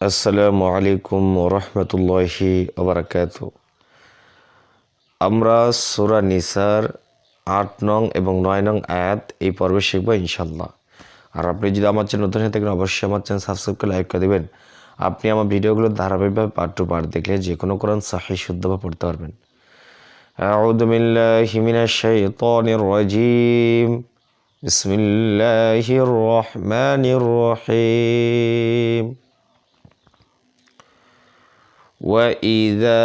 আসসালামু আলাইকুম রহমতুল্লাহি ওবরাকাত আমরা সুরা নিসার আট নং এবং নয় নং আয়াত এই পর্বে শিখব ইনশাল্লাহ আর আপনি যদি আমার চ্যানেল নতুন হয়ে থাকেন অবশ্যই আমার চ্যানেল সাবস্ক্রাইব করে লাইক করে দেবেন আপনি আমার ভিডিওগুলো ধারাবাহিকভাবে পার্ট টু পার্ট দেখলে যে কোনো কোরআন সাহি শুদ্ধভাবে পড়তে পারবেন أعوذ بالله من الشيطان الرجيم بسم الله الرحمن الرحيم وإذا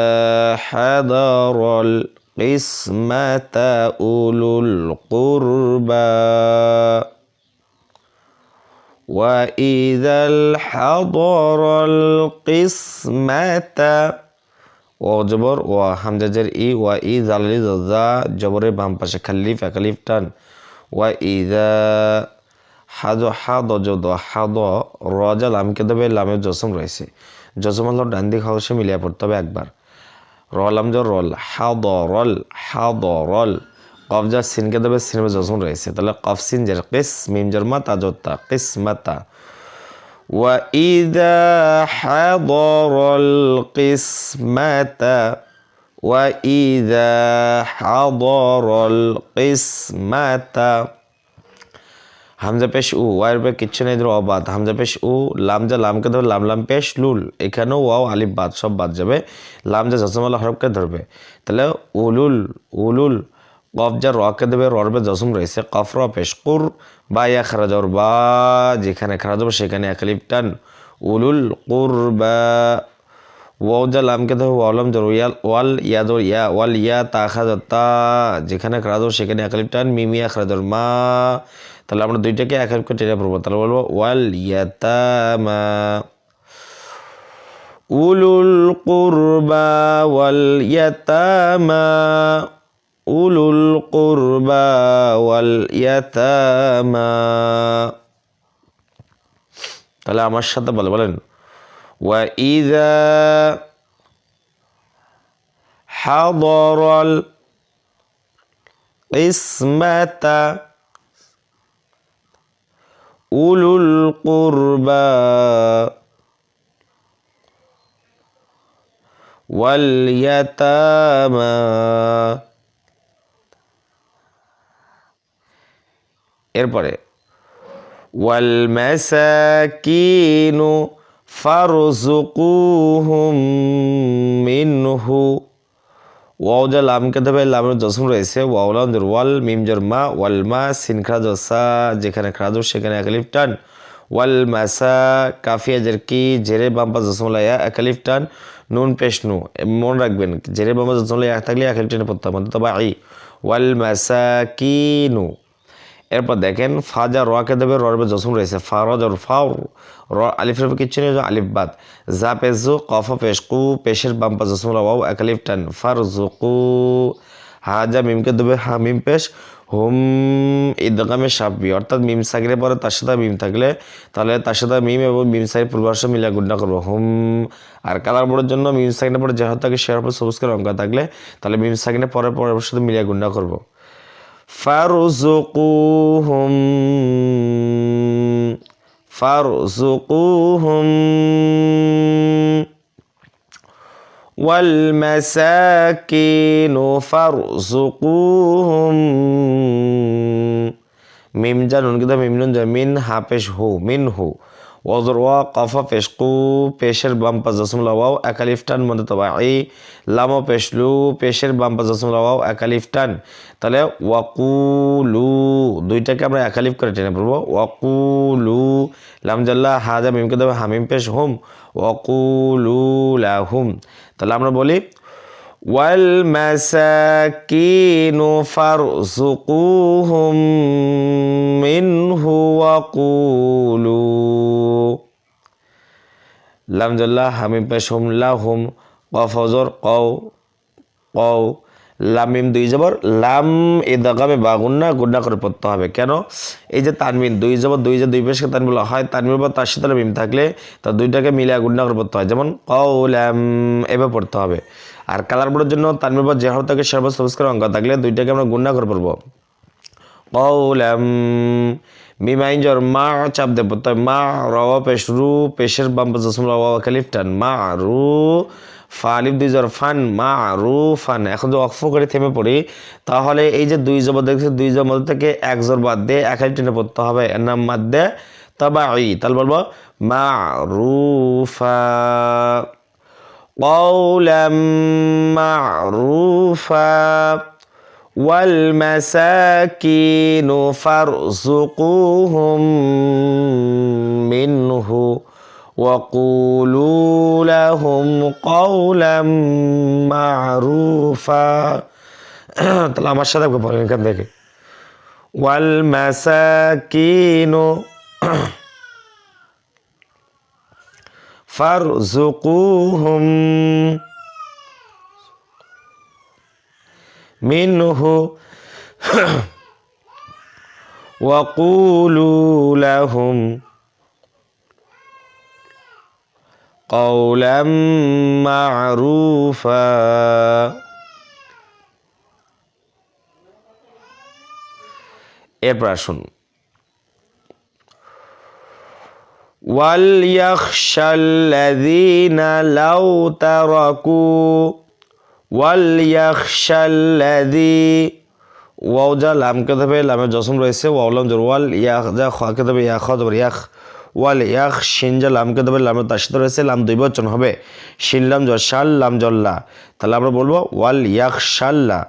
حضر القسمة أولو القربى وإذا الحضر القسمة ও জবর ও হামজাজের ই ওয়া ই জালি জা জবরের বাম পাশে খালিফ একালিফ টান ওয়া ইদা হাদ হাদ যদ হাদ রজা লামকে দেবে লামের জসম রয়েছে জসম হলো ডান দিক হসে মিলিয়ে পড়তে হবে একবার রলাম জ রল হাদ রল হাদ রল কফজা সিনকে দেবে সিনেমা জসম রয়েছে তাহলে কফ সিন জের কিস মিম জর মাতা জোত্তা কিস মাতা وإذا حضر القسمة وإذا حضر القسمة হামজা পেশ উ ওয়ার পে কিচ্ছু নেই ধরো অবাদ হামজা পেশ উ, লামজা লামকে ধরবে, লাম লাম পেশ লুল। এখানেও ওয়াও, আলিফ বাদ, সব বাদ যাবে। লামজা জসমওয়ালা হরফকে ধরবে। তাহলে উলুল উলুল, কফ যা রকে দেবে ররবে জসম রয়েছে। কফ র পেশ কুর, বা ইয়া খারাজ বা, যেখানে খারাজ হবে সেখানে একালিপ টান। উলুল কুর বা ওয়াও যা লামকে দেবে ওয়ালম জর ইয়াল ওয়াল ইয়াদর ইয়া ওয়াল ইয়া তা খাজ তা যেখানে খারাজ হবে সেখানে একালিপ টান মিমিয়া খারাজ মা তাহলে আমরা দুইটাকে এক এক করে টেনে পড়ব তাহলে বলব ওয়াল ইয়াতামা উলুল কুরবা ওয়াল ইয়াতামা উলুল কুরবা ওয়াল ইয়াতামা তাহলে আমার সাথে বলে, বলেন। ওয়া ইদা হাদরাল ইসমাতা উলুল কুরবা واليتامى এরপরে ওয়াল মাসাকিনু ফারজুকুহুম মিনহু। ওয়াও যা লামকে দেবে লামের জসম রয়েছে। ওয়াউলাম ওয়াল, মিম জোর মা, ওয়াল মা, সিন খাজ সা, যেখানে খাজ সেখানে একালিফ টান। ওয়াল মাসা কাফিয়া জের কি, জেরে বাম্পা জসমলাইয়া একালিফ টান। নুন পেশ নু মনে রাখবেন, জেরে বাম্পা জসমলাইয়া থাকলে একালিফ টানে পড়তে হবে তবে আই ওয়াল মাসাকিনু এরপর দেখেন, ফাজা রকে দেবে রবে জসম রয়েছে। ফা রজর ফাও র আলিফ রবে কিচ্ছু নেই আলিফ বাদ। জা পেজু, কফ পেশ কু পেশের বাম্পা জসম ওয়াও একালিফ টান। ফার জুকু হাজা মিমকে দেবে, হা মিম পেশ, হুম ঈদগামে সাবি অর্থাৎ মিম সাকিরে পরে তার সাথে মিম থাকলে, তাহলে তার সাথে মিম এবং মিম সাকির পূর্বাংশ মিলিয়ে গুন্ডা করব। হুম, আর কালার বোর্ডের জন্য মিম সাকিনের পরে যাহা থাকে সে পর সবুজ অঙ্ক থাকলে, তাহলে মিম সাকিনের পরে পরের সাথে মিলিয়ে গুন্ডা করব। ফারজুকুহুম ফারজুকুহুম والمساكين فارزقوهم মিম জানুন কিন্তু মিম নুন মিন হা পেশ হু মিন হু ওজর ওয়া কফা পেশ কু পেশের বাম পাশ জসম লাওয়াও একালিফ টান মধ্যে তবা এই লামো পেশলু পেশের বাম পাশ জসম লাওয়াও একালিফ টান তাহলে ওয়াকুলু দুইটাকে আমরা একালিফ করে টেনে পড়বো ওয়াকুলু লামজাল্লা হাজা মিমকে দেবে হামিম পেশ হুম ওয়াকুলু লাহুম তাহলে আমরা বলি والمساكين فارزقوهم منه وقولوا লামজল্লা হামিম পেশ হোম লা হোম কফ হজর কও কও লামিম দুই জবর, লাম এ দগামে বাগুন্না গুন্না করে পড়তে হবে। কেন? এই যে তানমিন, দুই জবর, দুই যে দুই পেশকে তানমিন বলা হয় তানমিন বা তার সাথে মিম থাকলে তা দুইটাকে মিলে গুন্না করে পড়তে হয়। যেমন কও ল্যাম এভাবে পড়তে হবে। আর কালার বোর্ডের জন্য তানমিন বা হর থাকে সর্বসংস্কার অঙ্গ থাকলে দুইটাকে আমরা গুন্না করে পড়ব। কৌলাম মিমাইন জর মা চাপ দেব তাই মা রওয়া পেশ রু পেশের বাম পাশে জসমুল ওয়াও কালিফ টান মা রু ফালিফ দুই জর ফান মা রু ফান এখন যদি অক্ফ করে থেমে পড়ি তাহলে এই যে দুই জবর দেখছি দুই জবর মধ্যে থেকে এক জোর বাদ দিয়ে এক হাজার টেনে পড়তে হবে এর নাম মাদ্দে তাবাই তাহলে বলবো মা রুফা قولا معروفا والمساكين فارزقوهم منه وقولوا لهم قولا معروفا তাহলে আমার সাথে পড়েন এখান থেকে ওয়াল মাসাকিনু فارزقوهم منه وقولوا لهم قولا معروفا এরপর আসুন وليخشى الذين لو تركوا ওয়ালিয়াকশাল্লাদি ওয়াও যা, লাম কেতাবে লামের জসম রয়েছে ওয়াউলাম জোর, ওয়াল ইয়াহ যা, খা কেতাবে ইয়া খা জবর ইয়াহ ওয়াল ইয়াহ শিন যা, লাম কেতাবে লামে তাসিদ রয়েছে, লাম দুই বচন হবে, শিন, লাম জর, শাল, লাম জল্লা তাহলে আমরা বলব ওয়াল ইয়াহ শাল্লা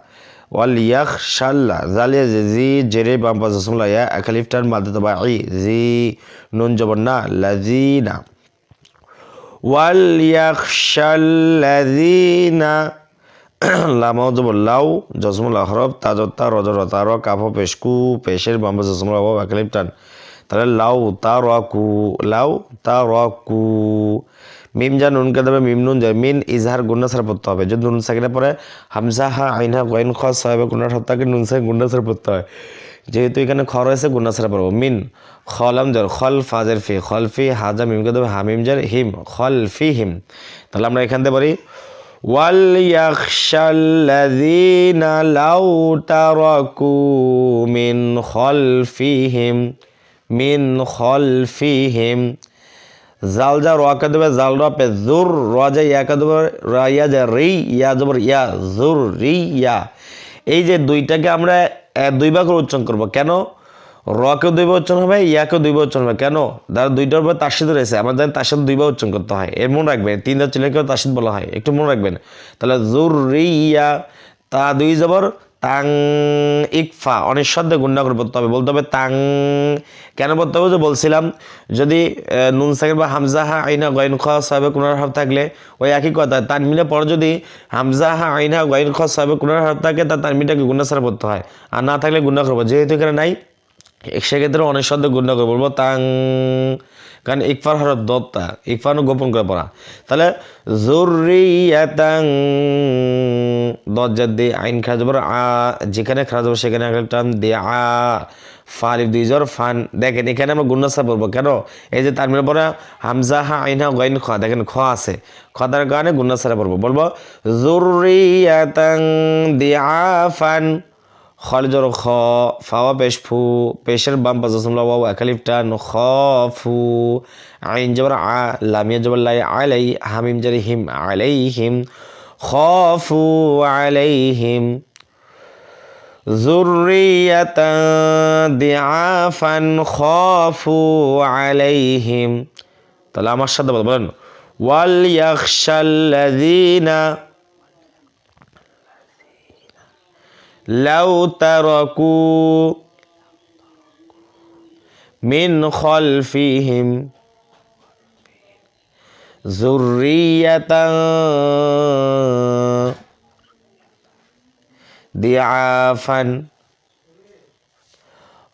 ওয়াল ইয়াহ শাল্লা জালিয়া জি জেরে বাম্পা পাস জসমলা ইয়া টান, মাদে, তবা, ই, জি, নুন, জবর, না লাজি না ওয়াল ইয়াহ শাল্লাদিনা লাউ জসমুল আহরব তাজত্তা, রজর তার কাফ, পেশকু, পেশের বাম পাশ জসমলা ওয়া টান তাহলে লাউ তা রাকু লাউ তা রাকু মিম যা নুন কে দেবে, মিম নুন যায়। মিন ইজহার গুন্না সার পড়তে হবে। যদি নুন সাকিনে পরে হামজা হা আইনহা গয়েন খ সাহেব গুন্না সত্তাকে নুন সাহেব গুন্না সার পড়তে হয়। যেহেতু এখানে খ রয়েছে গুন্না সার পড়ব। মিন, খলাম জর, খল ফাজের ফি, খল ফি, হাজা মিম কে দেবে, হামিম জার, হিম, খল ফি, হিম। তাহলে আমরা এখান থেকে পারি وليخشى الذين لو تركوا من خلفهم من خلفهم জাল যা রকে দেবে জাল রপে জুর র যা ইয়াকে দেবে রা ইয়া যা রি ইয়া জবর ইয়া জুর রি ইয়া এই যে দুইটাকে আমরা আহ, দুই ভাগ করে উচ্চারণ করবো কেন রকেও দুই উচ্চারণ হবে, ইয়াকেও দুই উচ্চারণ হবে। কেন? যারা দুইটার উপর তাসিদ রয়েছে। আমাদের তার সাথে দুইবার উচ্চারণ করতে হয়। এর মনে রাখবেন, তিনটা ছেলেকেও তাসিদ বলা হয়। একটু মনে রাখবেন। তাহলে জুর রি ইয়া তা দুই জবর, তাং ইকফা অনেক শব্দে গুন্ডা করে পড়তে হবে। বলতে হবে তাং। কেন পড়তে হবে? যে বলছিলাম, যদি নুন সাকির বা হামজাহা আইনা গয়ন খ সাহেবে কোনার হাফ থাকলে ওই একই কথা। তার মিলে পরে যদি হামজাহা আইনা গয়ন খ সাহেবে কোনার হাফ থাকে তার তার মিটাকে গুন্ডা সারা পড়তে হয়। আর না থাকলে গুন্ডা করব। যেহেতু এখানে নাই সেক্ষেত্রে অনেক শব্দ গুন্ডা করে বলব, তাং, কারণ ইকফার হরফ দত্তা ইকফারও গোপন করে পড়া। তাহলে জরুরিয়াতাং দজ্জার দিয়ে আইন খাওয়া যাবার আ, যেখানে খাওয়া যাব সেখানে একটা টান দিয়ে আ, ফালিফ দুই জর ফান, দেখেন এখানে আমরা গুন্নাসা বলব, কেন? এই যে তার পরে হামজা হা আইন হা গাইন খ, দেখেন খ আছে। খ তার কারণে গুন্নাসারা পড়ব বলব জরুরিয়াতাং দিয়া ফান খালিজর খ ফাওয়া পেশ ফু পেশের বাম পাশ জসমলা ওয়াও একালিফ টান খ ফু আইন জবর আ লামিয়া জবর লাই আলাই হামিম জারি হিম আলাইহিম খাফু আলাইহিম ذرية ضعافا خافوا عليهم তাহলে আমার সাথে বলেন ওয়ালিয়াখশা الذين لو تركوا من خلفهم ذرية ضعافا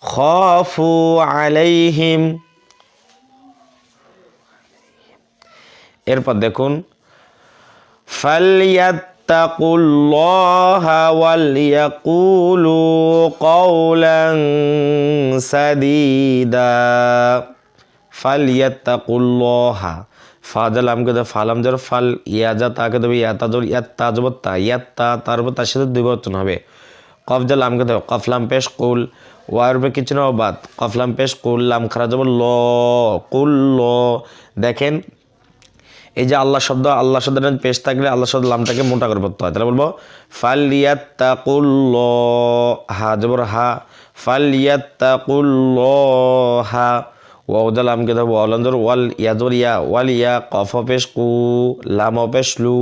خافوا عليهم এরপর দেখুন فليتقوا الله وليقولوا قولا سديدا فليتقوا الله ফাজাল আমকে দেবে ফালাম যার ফাল ইয়াজা তাকে দেবে ইয়াতা জোর ইয়াত্তা জবর তা ইয়াত্তা তার উপর তার সাথে দুই বর্তন হবে কফজাল আমকে দেবে কফলাম পেশ কুল ওয়ার উপরে কিছু না বাদ কফলাম পেশ করলাম খারা যাব ল কুল ল দেখেন এই যে আল্লাহ শব্দ, আল্লাহ শব্দটা পেশ থাকলে আল্লাহ শব্দ লামটাকে মোটা করে পড়তে হয়। তাহলে বলব ফালিয়াত্তাকুল্ল হা জবর হা ফালিয়াত্তাকুল্ল হা ওয়াউদাল আমকে ধরবো ওয়ালান্দর ওয়াল ইয়াজর ইয়া ওয়াল ইয়া, কফ পেশ কু, লাম পেশ লু।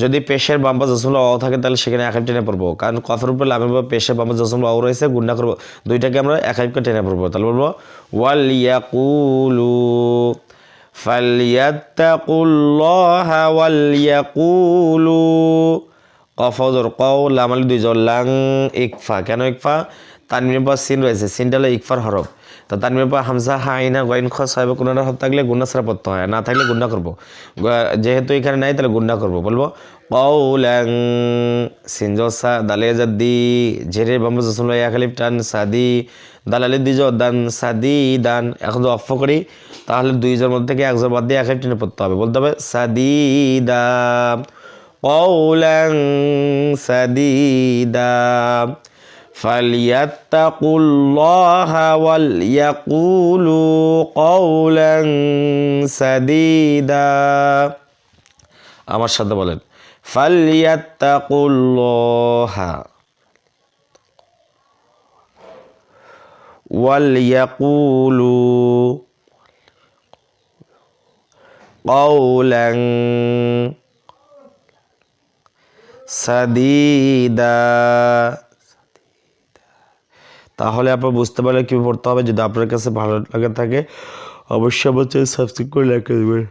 যদি পেশের বাম্পা জসমুল অ থাকে, তাহলে সেখানে এক টেনে পড়ব। কারণ কফের উপর লামের বা পেশের বাম্পা জসমুল অ রয়েছে গুন্ডা করব। দুইটাকে আমরা একাইকে টেনে পড়ব। তাহলে বলব, ওয়াল ইয়াকুলু। ফালিয়াত্তাকুল্লাহা ওয়ালিয়াকুলু কফজর কওল আমালি দুই জল্লাং ইকফা। কেন ইকফা? তানমির পর সিন রয়েছে। সিনটা হলো ইকফার হরফ। তো তানমির পর হামসা হাইনা গইন খ সাহেব কোনো হরফ থাকলে গুন্না সারা পড়তে হয়। না থাকলে গুন্না করব। যেহেতু এখানে নাই, তাহলে গুন্না করব। বলব কৌল্যাং সিনজসা দালে জাদ্দি ঝেরে বাম্বুজ খালিফ, টান, সাদি দালালি দিজ দান সাদি দান এখন যদি অফ করি তাহলে দুইজনের মধ্যে থেকে একজন বাদ দিয়ে একাই টেনে পড়তে হবে বলতে হবে সাদিদা قولا سديدا فليتقوا الله وليقولوا قولا سديدا আমার সাথে বলেন ফালিয়াত্তাকুল্লাহা ওয়ালিয়াকুলু قولا সাদিদা তাহলে আপনার বুঝতে পারলে কী পড়তে হবে যদি আপনার কাছে ভালো লাগে থাকে অবশ্যই আমার সাবস্ক্রাইব করে লেখা দেবেন